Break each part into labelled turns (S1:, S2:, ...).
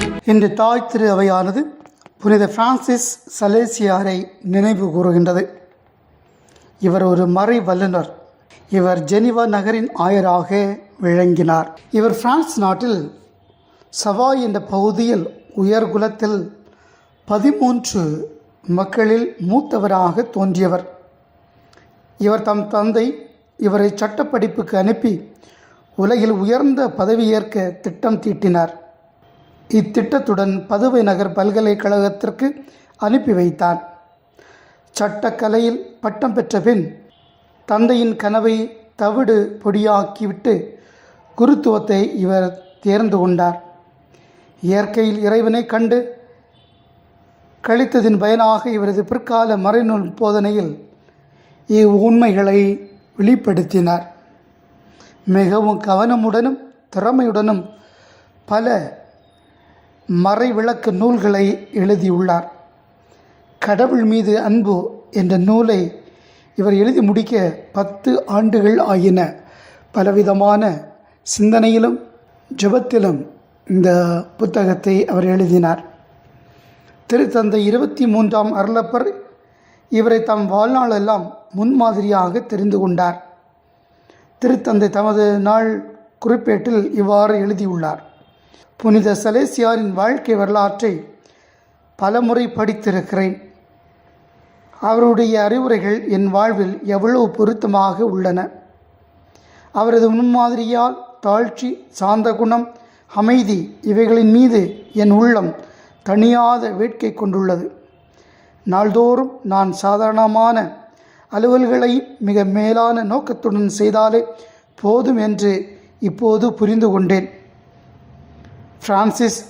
S1: இன்று தாய் திரு அவையானது புனித பிரான்சிஸ் சலேசியாரை நினைவு கூறுகின்றது. இவர் ஒரு மறை வல்லுனர் இவர் ஜெனிவா நகரின் ஆயராக விளங்கினார். இவர் பிரான்ஸ் நாட்டில் சவாய் என்ற பகுதியில் உயர்குலத்தில் பதிமூன்று மக்களில் மூத்தவராக தோன்றியவர். இவர் தம் தந்தை இவரை சட்டப்படிப்புக்கு அனுப்பி உலகில் உயர்ந்த பதவியேற்க திட்டம் தீட்டினார். இத்திட்டத்துடன் பதுவை நகர் பல்கலைக்கழகத்திற்கு அனுப்பி வைத்தார் சட்டக்கலையில் பட்டம் பெற்ற பின் தந்தையின் கனவை தவிடு பொடியாக்கிவிட்டு குருத்துவத்தை இவர் தேர்ந்து கொண்டார். இயற்கையில் இறைவனை கண்டு கழித்ததின் பயனாக இவரது பிற்கால மறைநூல் போதனையில் இவ்வுண்மைகளை வெளிப்படுத்தினார். மிகவும் கவனமுடனும் திறமையுடனும் பல மறைவிளக்கு நூல்களை எழுதியுள்ளார். கடவுள் மீது அன்பு என்ற நூலை இவர் எழுதி முடிக்க பத்து ஆண்டுகள் ஆயின பலவிதமான சிந்தனையிலும் ஜபத்திலும் இந்த புத்தகத்தை அவர் எழுதினார். திருத்தந்தை இருபத்தி மூன்றாம் அருளப்பர் இவரை தம் வாழ்நாளெல்லாம் முன்மாதிரியாக தெரிந்து கொண்டார். திருத்தந்தை தமது நாள் குறிப்பேட்டில் இவ்வாறு எழுதியுள்ளார். புனித சலேசியாரின் வாழ்க்கை வரலாற்றை பலமுறை படித்திருக்கிறேன். அவருடைய அறிவுரைகள் என் வாழ்வில் எவ்வளவு பொருத்தமாக உள்ளன. அவரது முன்மாதிரியால் தாழ்ச்சி சாந்த குணம் அமைதி இவைகளின் மீது என் உள்ளம் தணியாத வேட்கை கொண்டுள்ளது. நாள்தோறும் நான் சாதாரணமான அலுவல்களை மிக மேலான நோக்கத்துடன் செய்தாலே போதும் என்று இப்போது புரிந்து கொண்டேன். பிரான்சிஸ்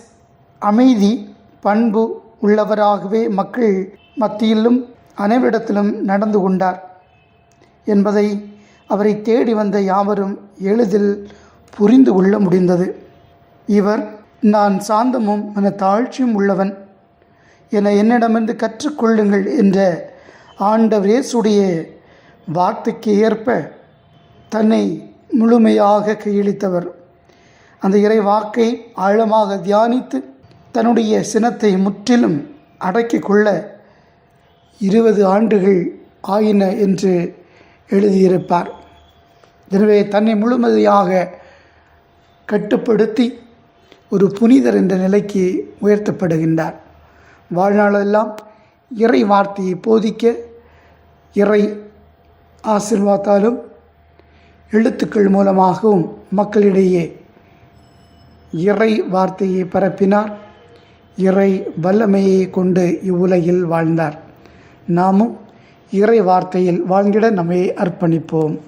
S1: அமைதி பண்பு உள்ளவராகவே மக்கள் மத்தியிலும் அனைவரிடத்திலும் நடந்து கொண்டார் என்பதை அவரை தேடி வந்த யாவரும் எளிதில் புரிந்து கொள்ள முடிந்தது. இவர் நான் சாந்தமும் மன தாழ்ச்சியும் உள்ளவன். என என்னிடமிருந்து கற்றுக்கொள்ளுங்கள் என்ற ஆண்டவரேசுடைய வார்த்தைக்கு ஏற்ப தன்னை முழுமையாக கையளித்தவர். அந்த இறை வாக்கை ஆழமாக தியானித்து தன்னுடைய சினத்தை முற்றிலும் அடக்கிக் கொள்ள இருபது ஆண்டுகள் ஆயின என்று எழுதியிருப்பார். எனவே தன்னை முழுமதியாக கட்டுப்படுத்தி ஒரு புனிதர் என்ற நிலைக்கு உயர்த்தப்படுகின்றார். வாழ்நாளெல்லாம் இறை வார்த்தையை போதிக்க இறை ஆசிர்வாத்தாலும் எழுத்துக்கள் மூலமாகவும் மக்களிடையே இறை வார்த்தையை பரப்பினார். இறை வல்லமையை கொண்டு இவ்வுலகில் வாழ்ந்தார். நாமும் இறை வார்த்தையில் வாழ்ந்திட நம்மை அர்ப்பணிப்போம்.